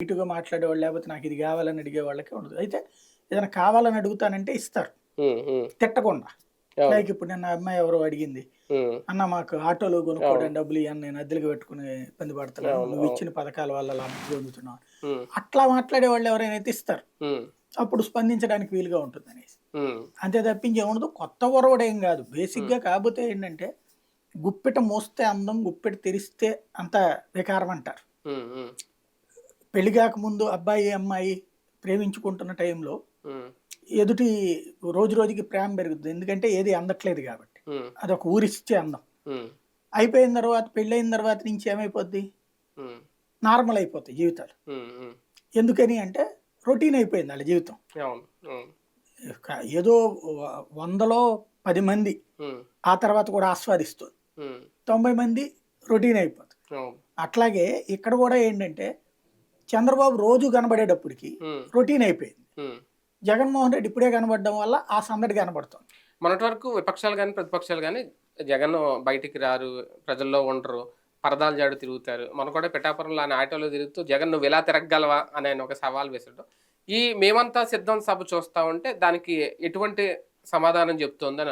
ఇటుగా మాట్లాడేవాళ్ళు లేకపోతే నాకు ఇది కావాలని అడిగే వాళ్ళకే ఉండదు. అయితే ఏదైనా కావాలని అడుగుతానంటే ఇస్తారు. తిట్టకుండా. లైక్ ఇప్పుడు నిన్న అమ్మాయి ఎవరో అడిగింది అన్న మాకు ఆటోలు కొనుక్కోవడానికి డబ్బులు ఇవన్నీ నేను అద్దెలకు పెట్టుకుని ఇబ్బంది పడుతున్నాను నువ్వు ఇచ్చిన పథకాల వల్ల పొందుతున్నావు. అట్లా మాట్లాడే వాళ్ళు ఎవరైనా ఇస్తారు. అప్పుడు స్పందించడానికి వీలుగా ఉంటుంది అనేసి. అంతే తప్పించి ఏముండదు కొత్త ఒరవడేం కాదు. బేసిక్గా కాకపోతే ఏంటంటే గుప్పెట మోస్తే అందం గుప్పెట తెరిస్తే అంత వికారం అంటారు. పెళ్ళి కాకముందు అబ్బాయి అమ్మాయి ప్రేమించుకుంటున్న టైంలో ఎదుటి రోజు రోజుకి ప్రేమ పెరుగుతుంది. ఎందుకంటే ఏది అందట్లేదు కాబట్టి. అదొక ఊరిచ్చే అందం. అయిపోయిన తర్వాత పెళ్ళైన తర్వాత నుంచి ఏమైపోద్ది? నార్మల్ అయిపోతాయి జీవితాలు. ఎందుకని అంటే రొటీన్ అయిపోయింది వాళ్ళ జీవితం. ఏదో వందలో పది మంది ఆ తర్వాత కూడా ఆస్వాదిస్తుంది. తొంభై మంది రొటీన్ అయిపోతుంది. అట్లాగే ఇక్కడ కూడా ఏంటంటే చంద్రబాబు రోజు కనబడేటప్పటికి రొటీన్ అయిపోయింది. జగన్మోహన్ రెడ్డి ఇప్పుడే కనబడడం వల్ల ఆ సందడి కనబడుతుంది. మొన్నటి వరకు విపక్షాలు కానీ ప్రతిపక్షాలు కానీ జగన్ బయటికి రారు ప్రజల్లో ఉండరు పరదాలు జాడు తిరుగుతారు. మన కూడా పిఠాపురంలో ఆయన ఆటోలో తిరుగుతూ జగన్ నువ్వు ఎలా తిరగగలవా? అని ఆయన ఒక సవాల్ వేసాడు ఈ మేమంతా సిద్ధం సభ చూస్తా ఉంటే దానికి ఎటువంటి సమాధానం చెప్తోందని